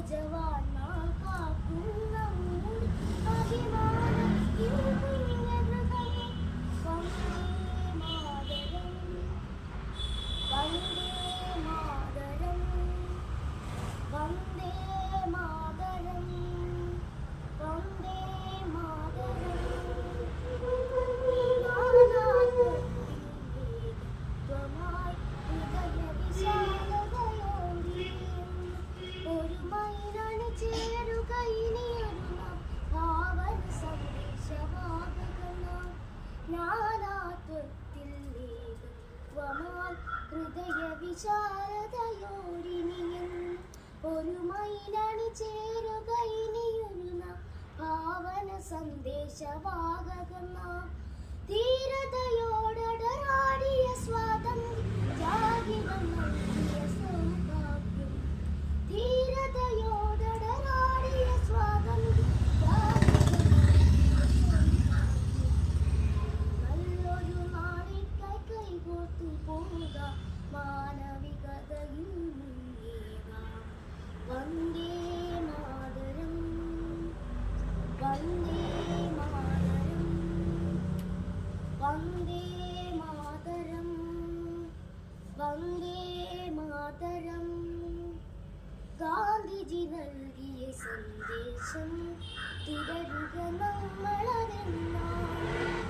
acaba? വിശാലതയോരിനിയും ഒരു മൈലണി ചേരുക ഇനിയൊരു പാവന സന്ദേശവാഹകം നാം വന്ദേ മാതരം. വന്ദേ മാതരം. ഗാന്ധിജി നൽകിയ സന്ദേശം തുടരുക നമ്മളതെന്നാണ്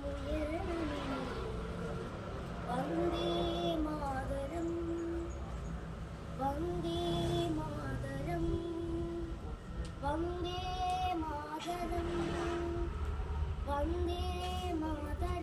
വന്ദേ മാതരം